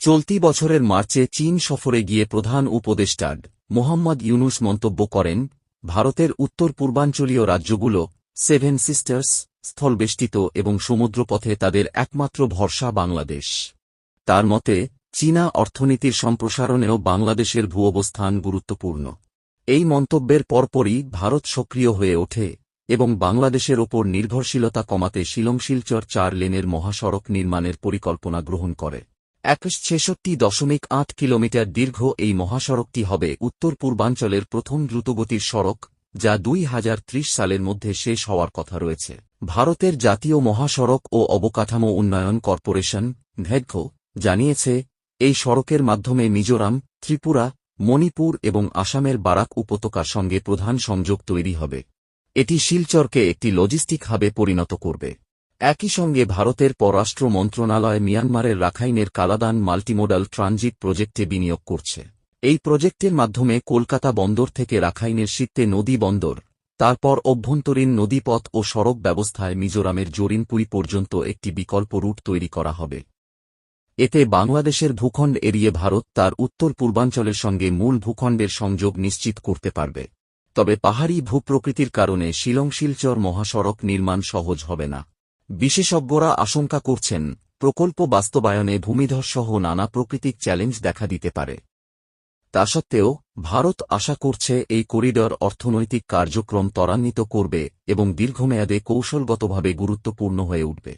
চলতি বছরের মার্চে চীন সফরে গিয়ে প্রধান উপদেষ্টা মোহাম্মদ ইউনুস মন্তব্য করেন, ভারতের উত্তর পূর্বাঞ্চলীয় রাজ্যগুলো সেভেন সিস্টার্স, স্থলবেষ্টিত এবং সমুদ্রপথে তাদের একমাত্র ভরসা বাংলাদেশ। তার মতে, চীনা অর্থনীতির সম্প্রসারণেও বাংলাদেশের ভূঅবস্থান গুরুত্বপূর্ণ। এই মন্তব্যের পরপরই ভারত সক্রিয় হয়ে ওঠে এবং বাংলাদেশের ওপর নির্ভরশীলতা কমাতে শিলংশিলচর চার লেনের মহাসড়ক নির্মাণের পরিকল্পনা গ্রহণ করে। একশ ছেষট্টি দশমিক আট কিলোমিটার দীর্ঘ এই মহাসড়কটি হবে উত্তর পূর্বাঞ্চলের প্রথম দ্রুতগতির সড়ক, যা দুই হাজার ত্রিশ সালের মধ্যে শেষ হওয়ার কথা রয়েছে। ভারতের জাতীয় মহাসড়ক ও অবকাঠামো উন্নয়ন কর্পোরেশন, ভেডকো, জানিয়েছে, এই সড়কের মাধ্যমে মিজোরাম, ত্রিপুরা, মণিপুর এবং আসামের বারাক উপত্যকার সঙ্গে প্রধান সংযোগ তৈরি হবে। এটি শিলচরকে একটি লজিস্টিক হাবে পরিণত করবে। একই সঙ্গে ভারতের পররাষ্ট্র মন্ত্রণালয় মিয়ানমারের রাখাইনের কালাদান মাল্টিমোডাল ট্রানজিট প্রজেক্টে বিনিয়োগ করছে। এই প্রজেক্টের মাধ্যমে কলকাতা বন্দর থেকে রাখাইনের শীতে নদী বন্দর, তারপর অভ্যন্তরীণ নদীপথ ও সড়ক ব্যবস্থায় মিজোরামের জরিনপুরি পর্যন্ত একটি বিকল্প রুট তৈরি করা হবে। এতে বাংলাদেশের ভূখণ্ড এড়িয়ে ভারত তার উত্তর পূর্বাঞ্চলের সঙ্গে মূল ভূখণ্ডের সংযোগ নিশ্চিত করতে পারবে। তবে পাহাড়ি ভূপ্রকৃতির কারণে শিলং শিলচর মহাসড়ক নির্মাণ সহজ হবে না। বিশেষজ্ঞরা আশঙ্কা করছেন, প্রকল্প বাস্তবায়নে ভূমিধসসহ নানা প্রাকৃতিক চ্যালেঞ্জ দেখা দিতে পারে। তা সত্ত্বেও, ভারত আশা করছে এই করিডর অর্থনৈতিক কার্যক্রম ত্বরান্বিত করবে এবং দীর্ঘমেয়াদে কৌশলগতভাবে গুরুত্বপূর্ণ হয়ে উঠবে।